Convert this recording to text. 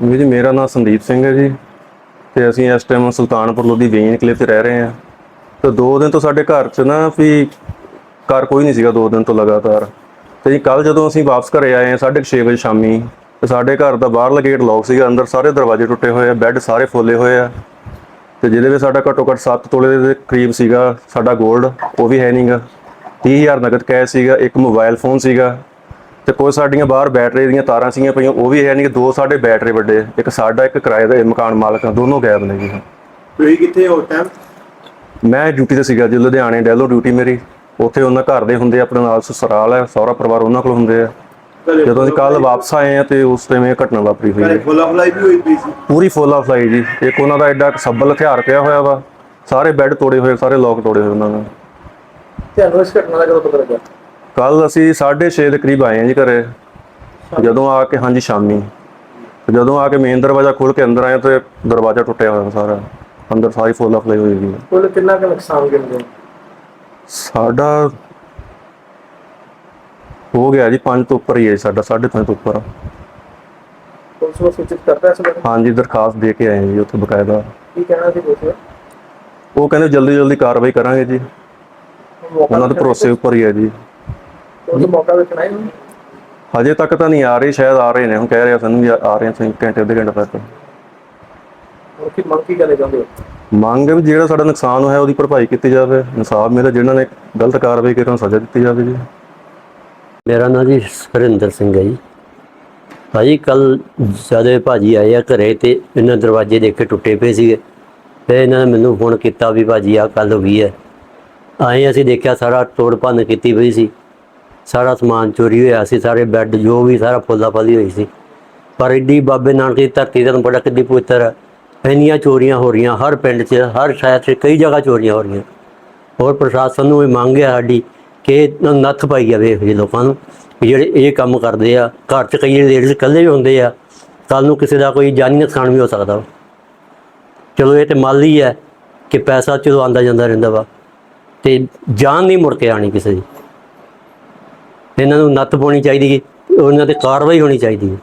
ਵੀਰ ਜੀ, ਮੇਰਾ ਨਾਮ ਸੰਦੀਪ ਸਿੰਘ ਹੈ ਜੀ ਤੇ ਅਸੀਂ ਇਸ ਟਾਈਮ ਸੁਲਤਾਨਪੁਰ ਲੋਧੀ ਵੇਨ ਕਲੇ ਤੇ ਰਹਿ ਰਹੇ ਹਾਂ। ਤੇ ਦੋ ਦਿਨ ਤੋਂ ਸਾਡੇ ਘਰ 'ਚ ਨਾ ਵੀ ਘਰ ਕੋਈ ਨਹੀਂ ਸੀਗਾ, ਦੋ ਦਿਨ ਤੋਂ ਲਗਾਤਾਰ। ਤੇ ਜੀ ਕੱਲ ਜਦੋਂ ਅਸੀਂ ਵਾਪਸ ਘਰੇ ਆਏ ਹਾਂ 6:30 ਵਜੇ ਸ਼ਾਮੀ, ਤੇ ਸਾਡੇ ਘਰ ਦਾ ਬਾਹਰਲਾ ਗੇਟ ਲੌਕ ਸੀਗਾ, ਅੰਦਰ ਸਾਰੇ ਦਰਵਾਜ਼ੇ ਟੁੱਟੇ ਹੋਏ ਆ ਬੈੱਡ ਸਾਰੇ ਫੋਲੇ ਹੋਏ ਆ। ਤੇ ਜਿਹਦੇ ਵਿੱਚ ਸਾਡਾ ਘੱਟੋ ਘੱਟ 7 ਤੋਲੇ ਦੇ ਕਰੀਬ ਸੀਗਾ, ਸਾਡਾ 골ਡ ਉਹ ਵੀ ਹੈ ਨਹੀਂਗਾ 30000 ਨਗਦ ਕੈਸ਼ ਸੀਗਾ, ਇੱਕ ਮੋਬਾਈਲ ਫੋਨ ਸੀਗਾ। ਤੇ ਕੋਈ ਸਾਡੀਆਂ ਬਾਹਰ ਬੈਟਰੀ ਦੀਆਂ ਤਾਰਾਂ ਸੀਗੀਆਂ ਪਈਆਂ ਉਹ ਵੀ ਹੈ ਨਹੀਂ ਕਿ ਦੋ ਸਾਡੇ ਬੈਟਰੀ ਵੱਡੇ ਇੱਕ ਸਾਡਾ ਇੱਕ ਕਿਰਾਏ ਦਾ ਮਕਾਨ ਮਾਲਕ ਆ ਦੋਨੋਂ ਗਾਇਬ ਨੇ ਜੀ। ਤੁਸੀਂ ਕਿੱਥੇ ਹੋ ਟਾਈਮ ਮੈਂ ਡਿਊਟੀ ਤੇ ਸੀਗਾ ਜੀ ਲੁਧਿਆਣੇ ਡੈਲੋ ਡਿਊਟੀ ਮੇਰੀ। ਉੱਥੇ ਉਹਨਾਂ ਘਰ ਦੇ ਹੁੰਦੇ ਆਪਣੇ ਨਾਲ ਸਸੁਰਾਲ ਹੈ ਸਹੁਰਾ ਪਰਿਵਾਰ ਉਹਨਾਂ ਕੋਲ ਹੁੰਦੇ ਆ। ਜਦੋਂ ਅਸੀਂ ਕੱਲ ਵਾਪਸ ਆਏ ਆ ਤੇ ਉਸ ਟਾਈਮ ਇਹ ਘਟਨਾ ਵਾਪਰੀ ਹੋਈ ਹੈ। ਫੁੱਲਾ ਫਲਾਈ ਵੀ ਹੋਈ ਪਈ ਸੀ? ਪੂਰੀ ਫੁੱਲ ਆਫ ਲਾਈ ਜੀ। ਇੱਕ ਉਹਨਾਂ ਦਾ ਐਡਾ ਸੱਬਲ ਹਥਿਆਰ ਪਿਆ ਹੋਇਆ ਵਾ। ਸਾਰੇ ਬੈੱਡ ਤੋੜੇ ਹੋਏ ਸਾਰੇ ਲੋਕ ਤੋੜੇ ਹੋਏ ਉਹਨਾਂ ਨੇ ਤੁਹਾਨੂੰ ਇਸ ਘਟਨਾ ਦਾ ਕਦੋਂ ਪਤਾ ਲੱਗਾ ਕੱਲ ਅਸੀਂ 6:30 ਦੇ ਕਰੀਬ ਆਏ ਹਾਂ ਜੀ ਘਰੇ। ਜਦੋਂ ਆ ਕੇ ਹਾਂਜੀ ਸ਼ਾਮੀ। ਜਦੋਂ ਆ ਕੇ ਮੇਨ ਦਰਵਾਜ਼ਾ ਖੋਲ ਕੇ ਅੰਦਰ ਆਏ ਤੇ ਦਰਵਾਜ਼ਾ ਟੁੱਟਿਆ ਹੋਇਆ ਸਾਰਾ। ਅੰਦਰ ਸਾਰੀ ਫੁੱਲ ਆਫ ਲਾਈ ਹੋਈ ਸੀ ਕੁੱਲ ਕਿੰਨਾ ਕੁ ਨੁਕਸਾਨ ਗਿਣਦੇ ਹੋ? ਸਾਡਾ ਹੋ ਗਿਆ ਜੀ 5 ਤੋਂ ਉੱਪਰ ਹੀ ਹੈ ਜੀ ਸਾਡਾ 5.5 ਤੋਂ ਉੱਪਰ। ਪੁਲਿਸ ਨੂੰ ਸੂਚਿਤ ਕਰਤਾ ਇਸ ਬਾਰੇ? ਹਾਂਜੀ ਦਰਖਾਸਤ ਦੇ ਕੇ ਆਏ ਜੀ ਉੱਥੇ ਬਕਾਇਦਾ। ਕੀ ਕਹਿਣਾ ਸੀ ਪੁਲਿਸ ਉਹ ਕਹਿੰਦੇ ਜਲਦੀ ਜਲਦੀ ਕਾਰਵਾਈ ਕਰਾਂਗੇ ਜੀ। ਉਹਨਾਂ ਦੇ ਭਰੋਸੇ ਉੱਪਰ ਹੀ ਹੈ ਜੀ। ਉਸ ਮੌਕਾ ਵੇਖਣਾ ਹੀ ਹਜੇ ਤੱਕ ਤਾਂ ਨਹੀਂ ਆ ਰਹੇ ਸ਼ਾਇਦ ਆ ਰਹੇ ਨੇ ਹੁਣ ਕਹਿ ਰਿਹਾ ਸਾਨੂੰ ਵੀ ਆ ਆ ਰਹੇ ਆ ਘੰਟੇ ਅੱਧੇ ਘੰਟੇ ਤੱਕ। ਕੀ ਮੰਗ ਕੀ ਕਰਨਾ ਚਾਹੁੰਦੇ ਹੋ? ਮੰਗ ਹੈ ਵੀ ਜਿਹੜਾ ਸਾਡਾ ਨੁਕਸਾਨ ਹੋਇਆ ਉਹਦੀ ਭਰਪਾਈ ਕੀਤੀ ਜਾਵੇ। ਇਨਸਾਫ ਮਿਲੇ ਜਿਹਨਾਂ ਨੇ ਗਲਤ ਕਾਰਵਾਈ ਕੀਤੀ ਉਹਨਾਂ ਨੂੰ ਸਜ਼ਾ ਦਿੱਤੀ ਜਾਵੇ ਜੀ। ਮੇਰਾ ਨਾਂ ਜੀ ਸੁਰਿੰਦਰ ਸਿੰਘ ਹੈ ਜੀ। ਭਾਜੀ ਕੱਲ ਜਦੋਂ ਭਾਜੀ ਆਏ ਆ ਘਰੇ ਤੇ ਇਹਨਾਂ ਦਰਵਾਜ਼ੇ ਦੇਖੇ ਟੁੱਟੇ ਪਏ ਸੀਗੇ। ਤੇ ਇਹਨਾਂ ਨੇ ਮੈਨੂੰ ਫੋਨ ਕੀਤਾ ਵੀ ਭਾਜੀ ਆ ਕੱਲ ਹੋ ਗਈ ਹੈ। ਆਏ ਅਸੀਂ ਦੇਖਿਆ ਸਾਰਾ ਤੋੜ ਭੰਨ ਕੀਤੀ ਪਈ ਸੀ। ਸਾਰਾ ਸਮਾਨ ਚੋਰੀ ਹੋਇਆ ਸੀ, ਸਾਰੇ ਬੈੱਡ ਜੋ ਵੀ ਸਾਰਾ ਫੁੱਲਾ ਫਲੀ ਹੋਈ ਸੀ। ਪਰ ਇੱਡੀ ਬਾਬੇ ਨਾਨਕ ਦੀ ਧਰਤੀ ਤੇ ਬੜਾ ਕਿੱਡੀ ਪਵਿੱਤਰ ਹੈ। ਇੰਨੀਆਂ ਚੋਰੀਆਂ ਹੋ ਰਹੀਆਂ, ਹਰ ਪਿੰਡ 'ਚ, ਹਰ ਸ਼ਹਿਰ 'ਚ ਕਈ ਜਗ੍ਹਾ ਚੋਰੀਆਂ ਹੋ ਰਹੀਆਂ। ਹੋਰ ਪ੍ਰਸ਼ਾਸਨ ਨੂੰ ਇਹ ਮੰਗ ਹੈ ਸਾਡੀ ਕਿ ਨੱਥ ਪਾਈ ਜਾਵੇ ਇਹੋ ਜਿਹੇ ਲੋਕਾਂ ਨੂੰ। ਵੀ ਜਿਹੜੇ ਇਹ ਕੰਮ ਕਰਦੇ ਆ, ਘਰ 'ਚ ਕਈ ਲੇਡੀਜ਼ ਇਕੱਲੇ ਵੀ ਹੁੰਦੇ ਆ ਕੱਲ ਨੂੰ ਕਿਸੇ ਦਾ ਕੋਈ ਜਾਨੀ ਨੁਕਸਾਨ ਵੀ ਹੋ ਸਕਦਾ ਵਾ। ਚਲੋ ਇਹ ਤੇ ਮਾਲੀ ਹੀ ਹੈ ਕਿ ਪੈਸਾ ਚਲੋ ਆਂਦਾ ਜਾਂਦਾ ਰਹਿੰਦਾ ਵਾ। ਤੇ ਜਾਨ ਨਹੀਂ ਮੁੜ ਕੇ ਆਣੀ ਕਿਸੇ ਦੀ। ਇਹਨਾਂ ਨੂੰ ਨੱਥ ਪਾਉਣੀ ਚਾਹੀਦੀ ਉਹਨਾਂ ਤੇ ਕਾਰਵਾਈ ਹੋਣੀ ਚਾਹੀਦੀ ਹੈ।